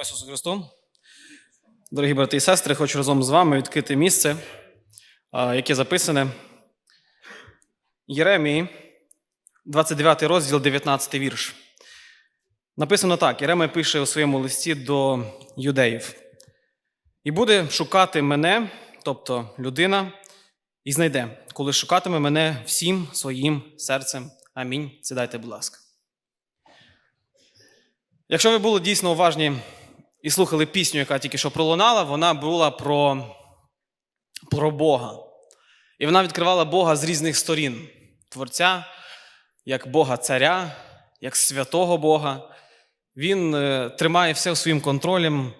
Слава Ісусу Христу! Дорогі брати і сестри, хочу разом з вами відкрити місце, яке записане. Єремії, 29 розділ, 19 вірш. Написано так: Єремія пише у своєму листі до юдеїв. І буде шукати мене, тобто людина, і знайде, коли шукатиме мене всім своїм серцем. Амінь. Сідайте, будь ласка. Якщо ви були дійсно уважні і слухали пісню, яка тільки що пролунала, вона була про, про Бога. І вона відкривала Бога з різних сторін: Творця, як Бога Царя, як святого Бога. Він е, тримає все своїм контролем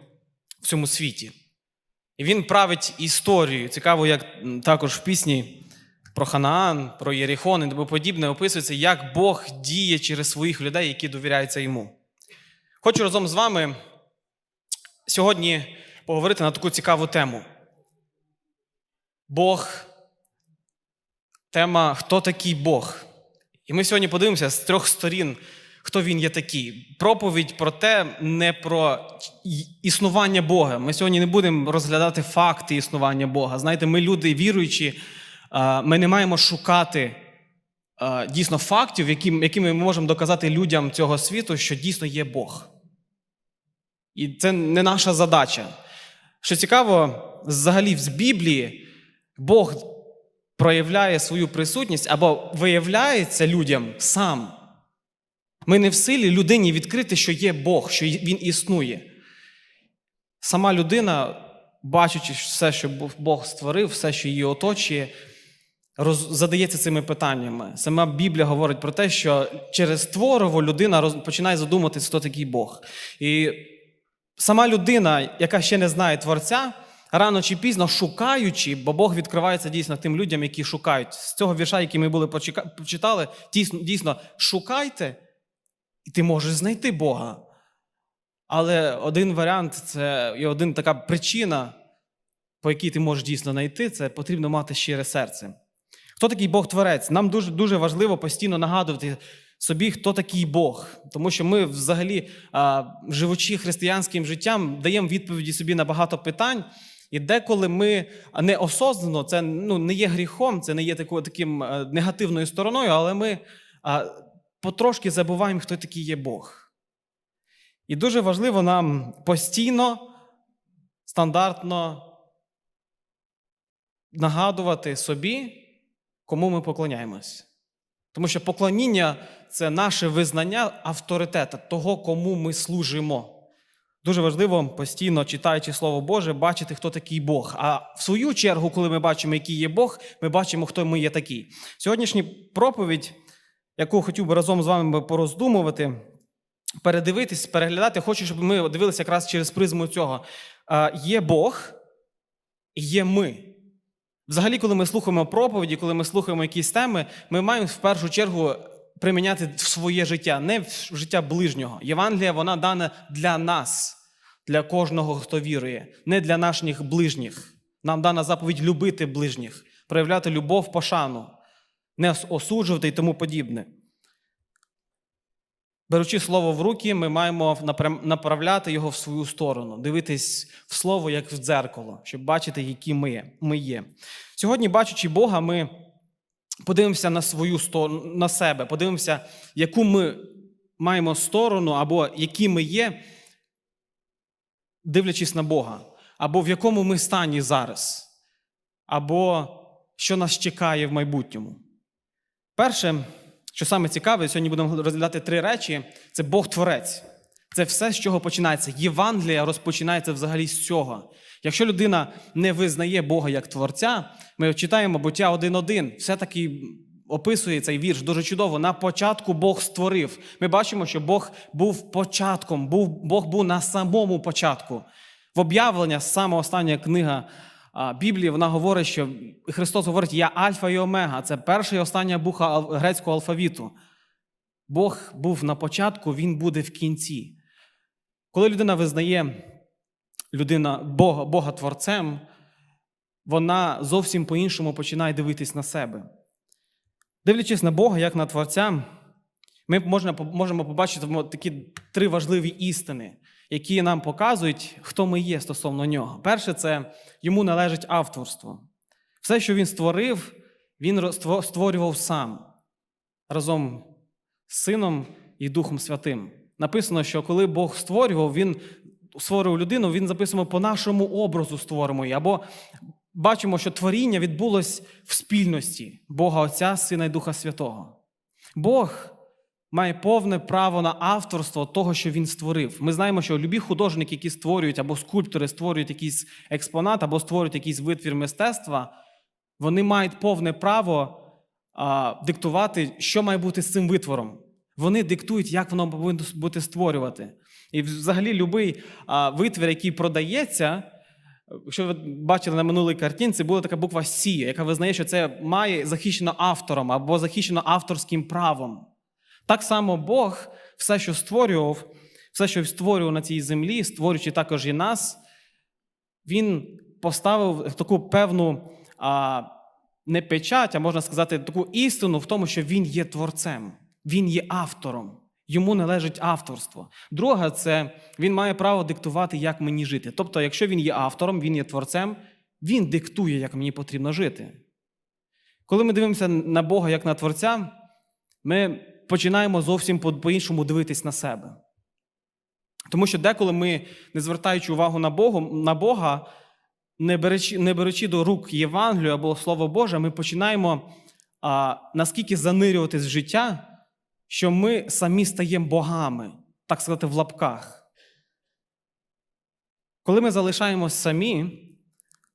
в цьому світі. І він править історію. Цікаво, як також в пісні про Ханаан, про Єріхон і тому подібне описується, як Бог діє через своїх людей, які довіряються йому. Хочу разом з вами сьогодні поговорити на таку цікаву тему. Бог, тема Хто такий Бог? І ми сьогодні подивимося з трьох сторін, хто він є такий. Проповідь про те, не про існування Бога. Ми сьогодні не будемо розглядати факти існування Бога. Знаєте, ми люди віруючі, ми не маємо шукати дійсно фактів, якими ми можемо доказати людям цього світу, що дійсно є Бог. І це не наша задача. Що цікаво, взагалі з Біблії Бог проявляє свою присутність або виявляється людям сам. Ми не в силі людині відкрити, що є Бог, що він існує. Сама людина, бачачи все, що Бог створив, все, що її оточує, роз, задається цими питаннями. Сама Біблія говорить про те, що через творово людина роз, починає задуматися, хто такий Бог. І сама людина, яка ще не знає Творця, рано чи пізно шукаючи, бо Бог відкривається дійсно тим людям, які шукають. З цього вірша, який ми були почитали, дійсно, шукайте, і ти можеш знайти Бога. Але один варіант це і один така причина, по якій ти можеш дійсно знайти, це потрібно мати щире серце. Хто такий Бог Творець? Нам дуже, дуже важливо постійно нагадувати собі, хто такий Бог. Тому що ми взагалі, живучи християнським життям, даємо відповіді собі на багато питань. І деколи ми неосознано, це ну, не є гріхом, це не є такою, таким е, негативною стороною, але ми а, потрошки забуваємо, хто такий є Бог. І дуже важливо нам постійно, стандартно нагадувати собі, кому ми поклоняємось. Тому що поклоніння це наше визнання авторитета, того, кому ми служимо. Дуже важливо постійно, читаючи Слово Боже, бачити, хто такий Бог. А в свою чергу, коли ми бачимо, який є Бог, ми бачимо, хто ми є такий. Сьогоднішня проповідь, яку хотів би разом з вами пороздумувати, передивитись, переглядати, хочу, щоб ми дивилися якраз через призму цього. Є Бог, є ми. Взагалі, коли ми слухаємо проповіді, коли ми слухаємо якісь теми, ми маємо в першу чергу приміняти в своє життя, не в життя ближнього. Євангелія вона дана для нас, для кожного, хто вірує, не для наших ближніх. Нам дана заповідь любити ближніх, проявляти любов, пошану, не осуджувати і тому подібне. Беручи слово в руки, ми маємо направляти його в свою сторону, дивитись в слово, як в дзеркало, щоб бачити, які ми ми є. Сьогодні, бачачи Бога, ми подивимося на свою сторону, на себе, подивимося, яку ми маємо сторону, або які ми є, дивлячись на Бога, або в якому ми стані зараз, або що нас чекає в майбутньому. Перше, що саме цікаве, сьогодні будемо розглядати три речі: це Бог-творець. Це все, з чого починається. Євангелія розпочинається взагалі з цього. Якщо людина не визнає Бога як Творця, ми читаємо буття 1.1, все-таки описує цей вірш дуже чудово. На початку Бог створив. Ми бачимо, що Бог був початком, був, Бог був на самому початку. В об'явлення, саме остання книга Біблії, вона говорить, що Христос говорить: Я Альфа і Омега. Це перша і остання ал- грецького алфавіту. Бог був на початку, Він буде в кінці. Коли людина визнає людина Бога, Бога Творцем, вона зовсім по-іншому починає дивитись на себе. Дивлячись на Бога як на Творця, ми можемо побачити такі три важливі істини, які нам показують, хто ми є стосовно нього. Перше, це йому належить авторство. Все, що він створив, він створював сам разом з Сином і Духом Святим. Написано, що коли Бог створював, Він створював людину, він записуємо по нашому образу створимо її. Або бачимо, що творіння відбулось в спільності Бога Отця, Сина і Духа Святого. Бог має повне право на авторство того, що він створив. Ми знаємо, що любі художники, які створюють, або скульптори створюють якийсь експонат, або створюють якийсь витвір мистецтва, вони мають повне право а, диктувати, що має бути з цим витвором. Вони диктують, як воно повинно бути створювати. І взагалі будь-який витвір, який продається, якщо ви бачили на минулій картинці, була така буква Сі, яка визнає, що це має захищено автором або захищено авторським правом. Так само Бог все, що створював, все, що створював на цій землі, створюючи також і нас, він поставив таку певну а, не печать, а можна сказати, таку істину в тому, що він є творцем, він є автором. Йому належить авторство. Друге, це він має право диктувати, як мені жити. Тобто, якщо він є автором, він є творцем, він диктує, як мені потрібно жити. Коли ми дивимося на Бога як на творця, ми починаємо зовсім по- по-іншому дивитись на себе. Тому що деколи ми, не звертаючи увагу на Бога, на Бога не, беручи, не беручи до рук Євангелію або Слово Боже, ми починаємо а, наскільки занирюватись в життя, що ми самі стаємо богами, так сказати, в лапках. Коли ми залишаємось самі,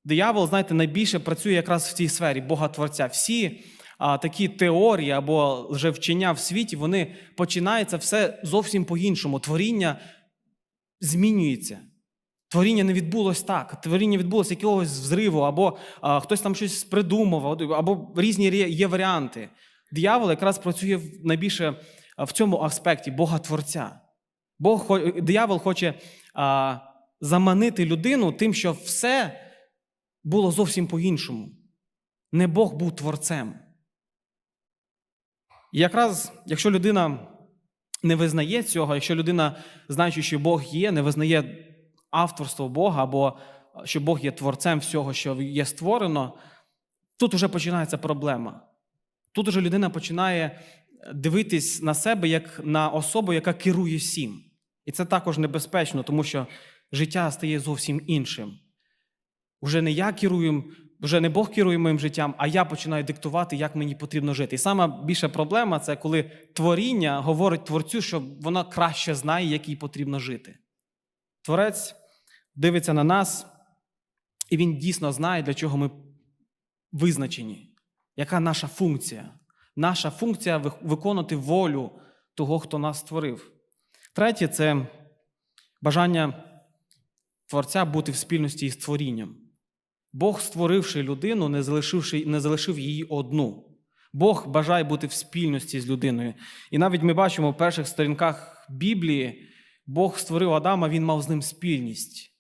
диявол, знаєте, найбільше працює якраз в цій сфері Бога-творця. Всі а, такі теорії або лжевчення в світі, вони починаються все зовсім по-іншому. Творіння змінюється. Творіння не відбулось так. Творіння відбулося якогось взриву, або а, хтось там щось придумав, або різні є варіанти. Диявол якраз працює найбільше в цьому аспекті Бога Творця. Бог, диявол хоче а, заманити людину тим, що все було зовсім по-іншому. Не Бог був творцем. І якраз, якщо людина не визнає цього, якщо людина, знаючи, що Бог є, не визнає авторство Бога, або що Бог є творцем всього, що є створено, тут вже починається проблема. Тут уже людина починає дивитись на себе як на особу, яка керує всім. І це також небезпечно, тому що життя стає зовсім іншим. Уже не я керую, вже не Бог керує моїм життям, а я починаю диктувати, як мені потрібно жити. І сама більша проблема це коли творіння говорить творцю, що вона краще знає, як їй потрібно жити. Творець дивиться на нас, і він дійсно знає, для чого ми визначені, яка наша функція. Наша функція ви- виконати волю того, хто нас створив. Третє це бажання Творця бути в спільності із творінням. Бог, створивши людину, не, залишивши, не залишив її одну. Бог бажає бути в спільності з людиною. І навіть ми бачимо в перших сторінках Біблії, Бог створив Адама, він мав з ним спільність.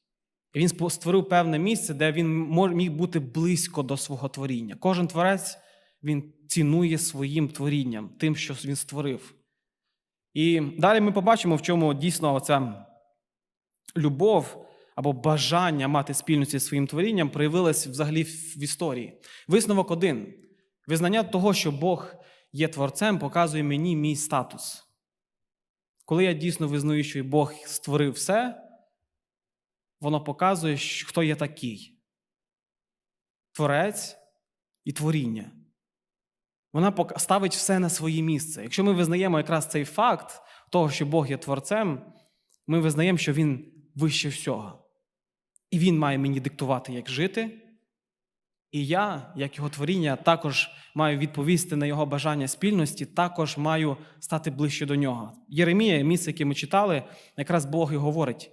І він створив певне місце, де він міг бути близько до свого творіння. Кожен творець він цінує своїм творінням, тим, що він створив. І далі ми побачимо, в чому дійсно оця любов або бажання мати спільність зі своїм творінням проявилось взагалі в історії. Висновок один: визнання того, що Бог є творцем, показує мені мій статус. Коли я дійсно визнаю, що Бог створив все, воно показує, хто я такий. Творець і творіння. Вона ставить все на своє місце. Якщо ми визнаємо якраз цей факт того, що Бог є творцем, ми визнаємо, що Він вище всього. І Він має мені диктувати, як жити. І я, як його творіння, також маю відповісти на його бажання спільності, також маю стати ближче до нього. Єремія, місце, яке ми читали, якраз Бог і говорить: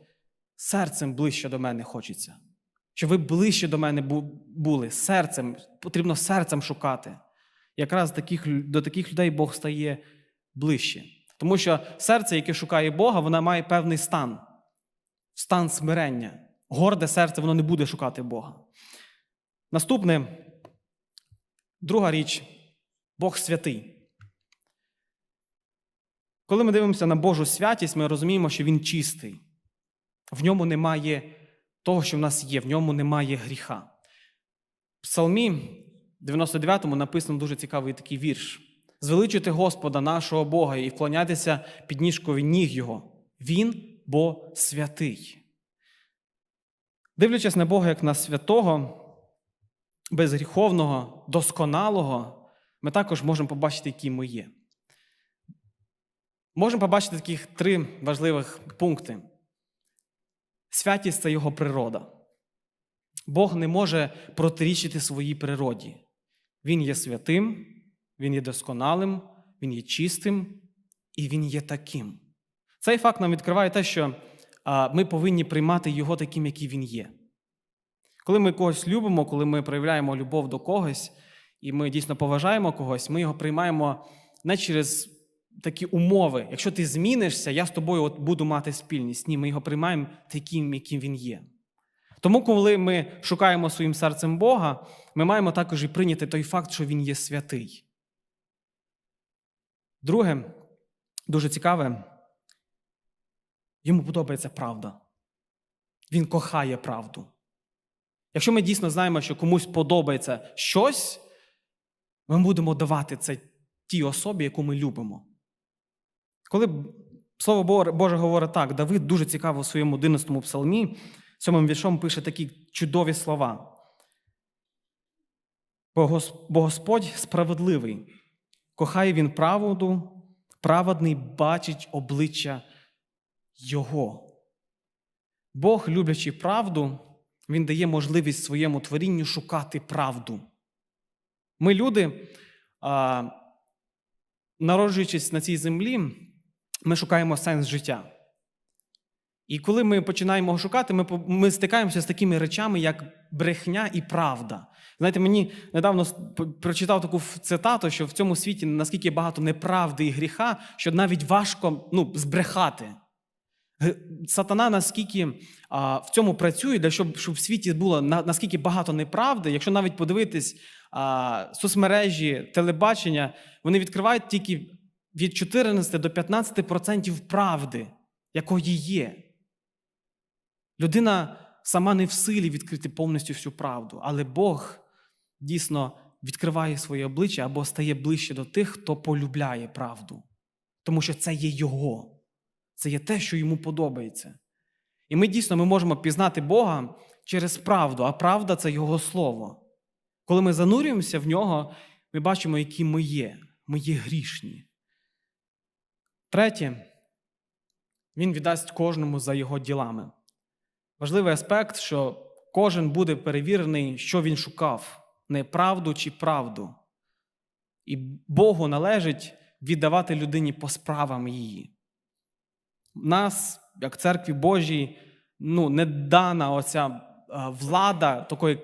серцем ближче до мене хочеться. Щоб ви ближче до мене були, серцем, потрібно серцем шукати. Якраз таких, до таких людей Бог стає ближче. Тому що серце, яке шукає Бога, воно має певний стан, стан смирення. Горде серце, воно не буде шукати Бога. Наступне, друга річ Бог святий. Коли ми дивимося на Божу святість, ми розуміємо, що Він чистий. В ньому немає того, що в нас є, в ньому немає гріха. В Псалмі 99-му написано дуже цікавий такий вірш: звеличити Господа нашого Бога і вклонятися під ніжкою ніг Його. Він бо святий. Дивлячись на Бога як на святого, безгріховного, досконалого, ми також можемо побачити, які ми є. Можемо побачити таких три важливих пункти. Святість це його природа. Бог не може протирічити своїй природі. Він є святим, Він є досконалим, Він є чистим і Він є таким. Цей факт нам відкриває те, що ми повинні приймати його таким, який він є. Коли ми когось любимо, коли ми проявляємо любов до когось, і ми дійсно поважаємо когось, ми його приймаємо не через такі умови. Якщо ти змінишся, я з тобою от буду мати спільність. Ні, ми його приймаємо таким, яким він є. Тому, коли ми шукаємо своїм серцем Бога, ми маємо також і прийняти той факт, що Він є святий. Друге, дуже цікаве, йому подобається правда. Він кохає правду. Якщо ми дійсно знаємо, що комусь подобається щось, ми будемо давати це тій особі, яку ми любимо. Коли Слово Боже говорить так, Давид дуже цікаво у своєму 11 му псалмі, сьомим віршом пише такі чудові слова. Бо Господь справедливий, кохає він правду, праведний бачить обличчя Його. Бог, люблячи правду, Він дає можливість своєму творінню шукати правду. Ми, люди, народжуючись на цій землі, ми шукаємо сенс життя. І коли ми починаємо його шукати, ми ми стикаємося з такими речами, як брехня і правда. Знаєте, мені недавно прочитав таку цитату, що в цьому світі наскільки багато неправди і гріха, що навіть важко ну, збрехати. Сатана наскільки а, в цьому працює, для щоб, щоб в світі було на, наскільки багато неправди, якщо навіть подивитись а, соцмережі, телебачення, вони відкривають тільки від 14 до 15% правди, якої є. Людина сама не в силі відкрити повністю всю правду, але Бог дійсно відкриває своє обличчя або стає ближче до тих, хто полюбляє правду. Тому що це є Його, це є те, що йому подобається. І ми дійсно ми можемо пізнати Бога через правду, а правда це Його Слово. Коли ми занурюємося в нього, ми бачимо, які ми є. Ми є грішні. Третє, він віддасть кожному за його ділами. Важливий аспект, що кожен буде перевірений, що він шукав, неправду чи правду. І Богу належить віддавати людині по справам її. Нас, як церкві Божій, ну, не дана оця влада такої,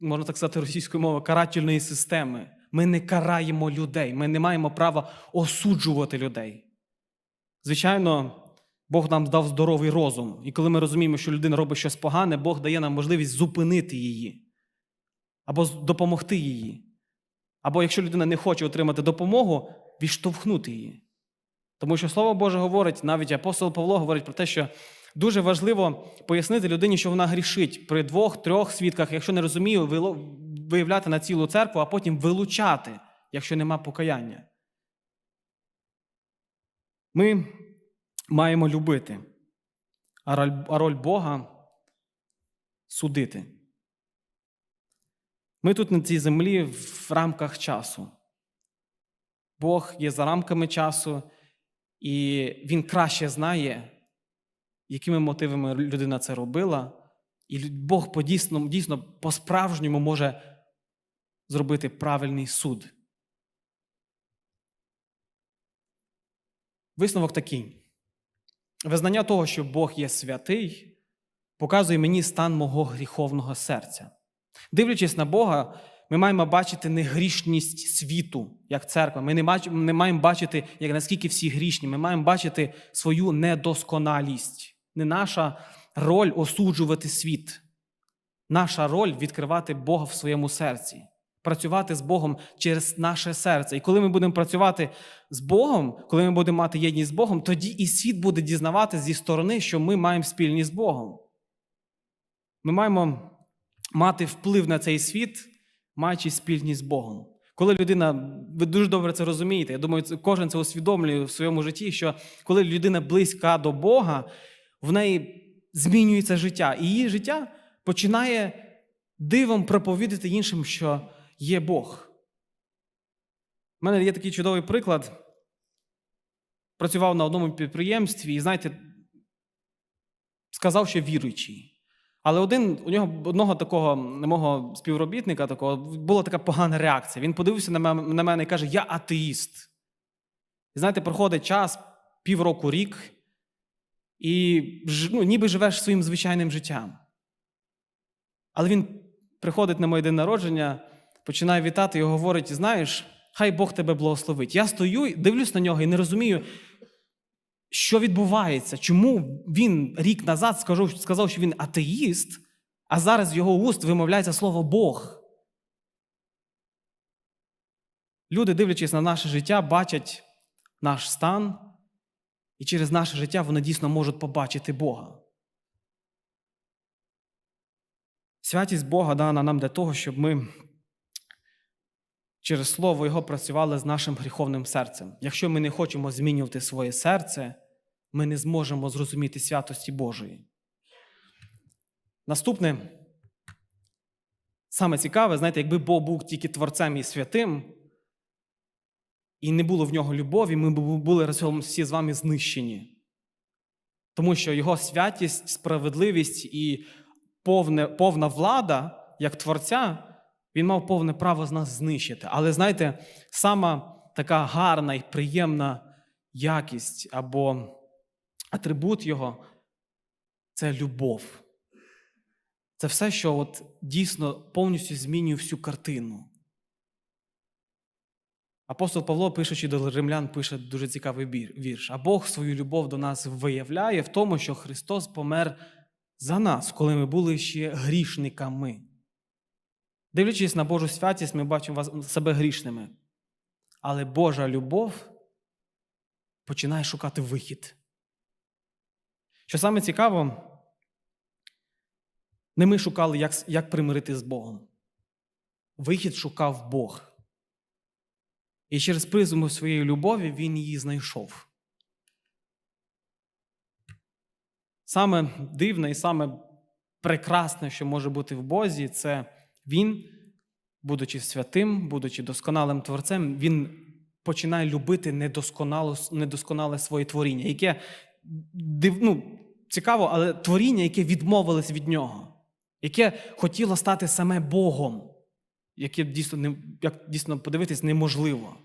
можна так сказати, російською мовою, карательної системи. Ми не караємо людей, ми не маємо права осуджувати людей. Звичайно, Бог нам дав здоровий розум. І коли ми розуміємо, що людина робить щось погане, Бог дає нам можливість зупинити її або допомогти її. Або якщо людина не хоче отримати допомогу, відштовхнути її. Тому що Слово Боже говорить, навіть апостол Павло говорить про те, що дуже важливо пояснити людині, що вона грішить при двох-трьох свідках, якщо не розуміє, виявляти на цілу церкву, а потім вилучати, якщо нема покаяння. Ми маємо любити, а роль Бога судити. Ми тут на цій землі в рамках часу. Бог є за рамками часу, і Він краще знає, якими мотивами людина це робила, і Бог по дійсно, дійсно по-справжньому може зробити правильний суд. Висновок такий. Визнання того, що Бог є святий, показує мені стан мого гріховного серця. Дивлячись на Бога, ми маємо бачити не грішність світу, як церква. Ми не маємо бачити, як наскільки всі грішні. Ми маємо бачити свою недосконалість. Не наша роль осуджувати світ. Наша роль відкривати Бога в своєму серці, працювати з Богом через наше серце. І коли ми будемо працювати з Богом, коли ми будемо мати єдність з Богом, тоді і світ буде дізнавати зі сторони, що ми маємо спільність з Богом. Ми маємо мати вплив на цей світ, маючи спільність з Богом. Коли людина, ви дуже добре це розумієте, я думаю, кожен це усвідомлює в своєму житті, що коли людина близька до Бога, в неї змінюється життя, і її життя починає дивом проповідати іншим, що є Бог. У мене є такий чудовий приклад. Працював на одному підприємстві, і знаєте, сказав, що віруючий. Але один у нього одного такого мого співробітника такого була така погана реакція. Він подивився на мене, на мене і каже: Я атеїст. І знаєте, проходить час, півроку, рік, і ну, ніби живеш своїм звичайним життям. Але він приходить на моє день народження, починає вітати і говорить: знаєш, хай Бог тебе благословить. Я стою, дивлюсь на нього і не розумію, що відбувається, чому він рік назад сказав, що він атеїст, а зараз з його уст вимовляється слово Бог. Люди, дивлячись на наше життя, бачать наш стан, і через наше життя вони дійсно можуть побачити Бога. Святість Бога дана нам для того, щоб ми через Слово Його працювали з нашим гріховним серцем. Якщо ми не хочемо змінювати своє серце, ми не зможемо зрозуміти святості Божої. Наступне, саме цікаве, знаєте, якби Бог був тільки творцем і святим, і не було в нього любові, ми б були разом всі з вами знищені. Тому що його святість, справедливість і повне, повна влада, як творця, він мав повне право з нас знищити. Але знаєте, сама така гарна і приємна якість або атрибут його це любов. Це все, що от дійсно повністю змінює всю картину. Апостол Павло, пишучи до римлян, пише дуже цікавий вірш. А Бог свою любов до нас виявляє в тому, що Христос помер за нас, коли ми були ще грішниками. Дивлячись на Божу святість, ми бачимо себе грішними. Але Божа любов починає шукати вихід. Що саме цікаво, не ми шукали, як, як примирити з Богом. Вихід шукав Бог. І через призму своєї любові він її знайшов. Саме дивне і саме прекрасне, що може бути в Бозі, це він, будучи святим, будучи досконалим творцем, він починає любити недосконале своє творіння, яке ну, цікаво, але творіння, яке відмовилось від нього, яке хотіло стати саме Богом, яке дійсно, не, як дійсно подивитись неможливо.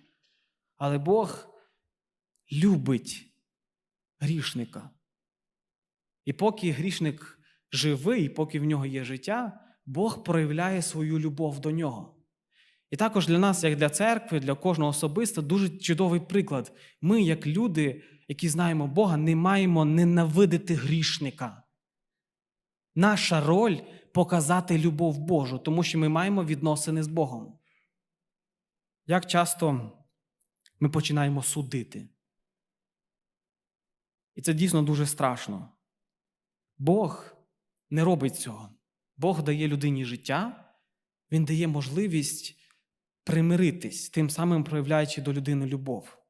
Але Бог любить грішника. І поки грішник живий, поки в нього є життя, Бог проявляє свою любов до нього. І також для нас, як для церкви, для кожного особисто, дуже чудовий приклад. Ми, як люди, які знаємо Бога, не маємо ненавидити грішника. Наша роль показати любов Божу, тому що ми маємо відносини з Богом. Як часто ми починаємо судити? І це дійсно дуже страшно. Бог не робить цього. Бог дає людині життя, Він дає можливість примиритись, тим самим проявляючи до людини любов.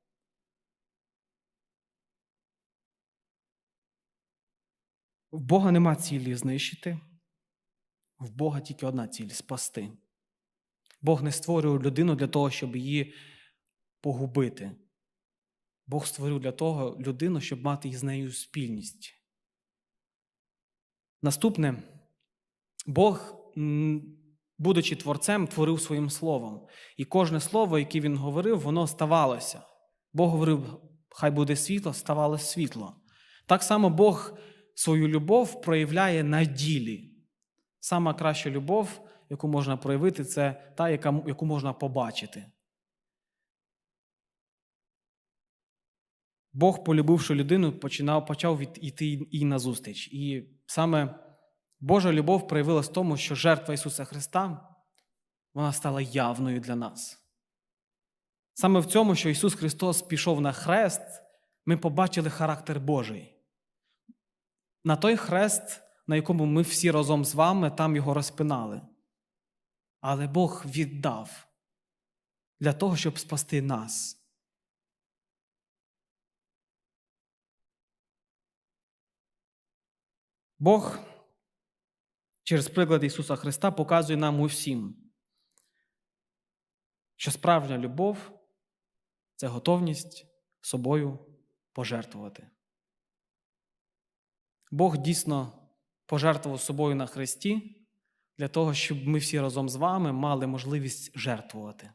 В Бога нема цілі знищити, в Бога тільки одна ціль спасти. Бог не створює людину для того, щоб її погубити. Бог створив для того людину, щоб мати із нею спільність. Наступне, Бог, будучи творцем, творив своїм словом. І кожне слово, яке він говорив, воно ставалося. Бог говорив, хай буде світло, ставало світло. Так само Бог свою любов проявляє на ділі. Сама краща любов, яку можна проявити, це та, яку можна побачити. Бог, полюбивши людину, починав, почав від, йти їй назустріч. І саме Божа любов проявилась в тому, що жертва Ісуса Христа вона стала явною для нас. Саме в цьому, що Ісус Христос пішов на хрест, ми побачили характер Божий. На той хрест, на якому ми всі разом з вами там його розпинали. Але Бог віддав для того, щоб спасти нас. Бог через приклад Ісуса Христа показує нам усім, що справжня любов це готовність собою пожертвувати. Бог дійсно пожертвував собою на Христі для того, щоб ми всі разом з вами мали можливість жертвувати.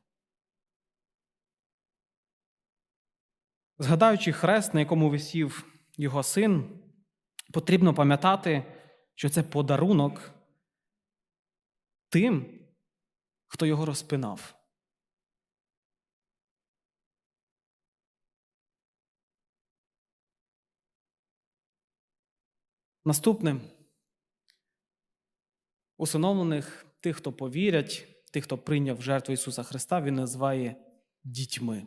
Згадаючи хрест, на якому висів його син, потрібно пам'ятати, що це подарунок тим, хто його розпинав. Наступне усиновлених тих, хто повірять, тих, хто прийняв жертву Ісуса Христа, Він називає дітьми.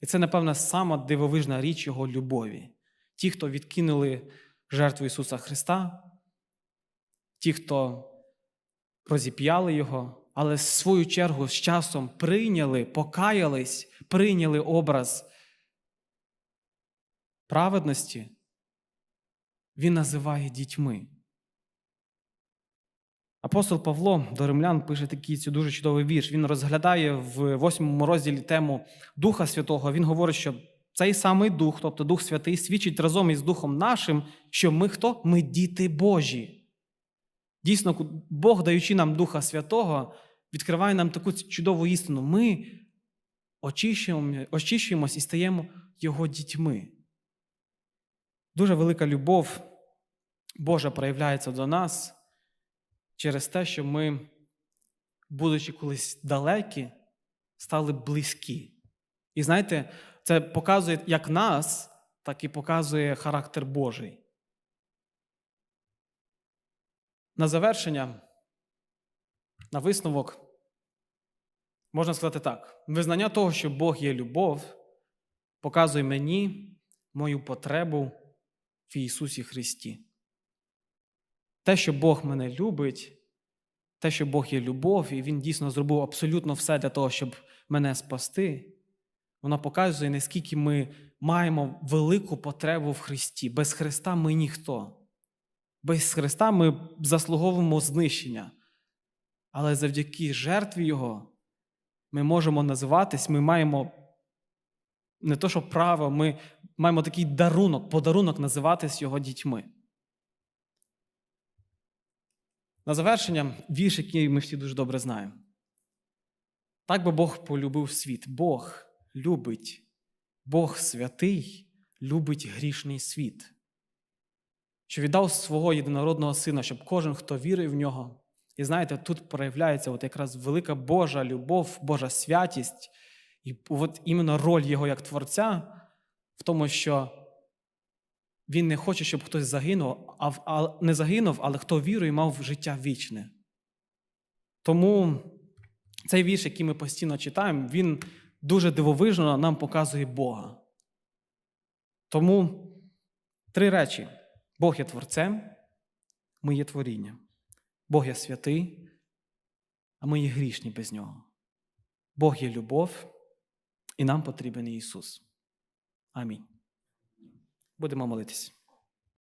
І це, напевно, сама дивовижна річ Його любові. Ті, хто відкинули жертву Ісуса Христа, ті, хто розіп'яли Його, але в свою чергу з часом прийняли, покаялись, прийняли образ праведності, Він називає дітьми. Апостол Павло до римлян пише такий дуже чудовий вірш. Він розглядає в восьмому розділі тему Духа Святого. Він говорить, що цей самий Дух, тобто Дух Святий, свідчить разом із Духом нашим, що ми хто? Ми діти Божі. Дійсно, Бог, даючи нам Духа Святого, відкриває нам таку чудову істину. Ми очищуємо, очищуємось і стаємо Його дітьми. Дуже велика любов Божа проявляється до нас через те, що ми, будучи колись далекі, стали близькі. І знаєте, це показує як нас, так і показує характер Божий. На завершення, на висновок, можна сказати так: визнання того, що Бог є любов, показує мені мою потребу в Ісусі Христі. Те, що Бог мене любить, те, що Бог є любов, і Він дійсно зробив абсолютно все для того, щоб мене спасти, воно показує, наскільки ми маємо велику потребу в Христі. Без Христа ми ніхто. Без Христа ми заслуговуємо знищення. Але завдяки жертві Його ми можемо називатись, ми маємо не то, що право, ми маємо такий дарунок, подарунок називатись Його дітьми. На завершення вірш, який ми всі дуже добре знаємо. Так би Бог полюбив світ. Бог любить, Бог святий любить грішний світ, що віддав свого єдинородного сина, щоб кожен, хто вірив в нього. І знаєте, тут проявляється от якраз велика Божа любов, Божа святість, і от іменно роль Його як Творця в тому, що він не хоче, щоб хтось загинув, а, не загинув, але хто вірує, мав життя вічне. Тому цей вірш, який ми постійно читаємо, він дуже дивовижно нам показує Бога. Тому три речі: Бог є творцем, ми є творінням. Бог є святий, а ми є грішні без нього. Бог є любов, і нам потрібен Ісус. Амінь. Будемо молитись.